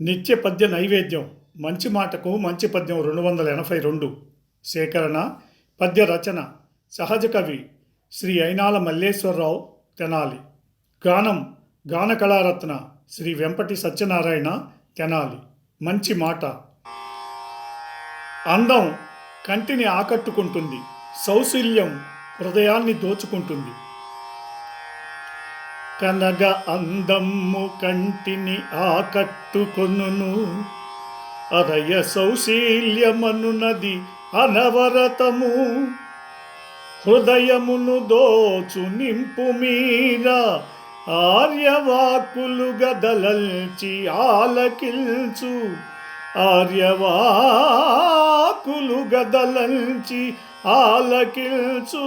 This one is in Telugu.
నిత్య పద్య నైవేద్యం. మంచి మాటకు మంచి పద్యం రెండు వందల ఎనభై రెండు. సేకరణ పద్య రచన సహజ కవి శ్రీ అయినాల మల్లేశ్వరరావు తెనాలి. గానం గాన కళారత్న శ్రీ వెంపటి సత్యనారాయణ తెనాలి. మంచి మాట. అందం కంటిని ఆకట్టుకుంటుంది. సౌశల్యం హృదయాన్ని దోచుకుంటుంది. కనగ అందమ్ము కంటిని ఆకట్టుకొనును. అరయ సౌశీల్యమనునది అనవరతము. హృదయమును దోచు నింపు మీరా. ఆర్యవాకులు గదలల్చి ఆలకిల్చు. ఆర్యవాకులు గదలంచి ఆలకిల్చు.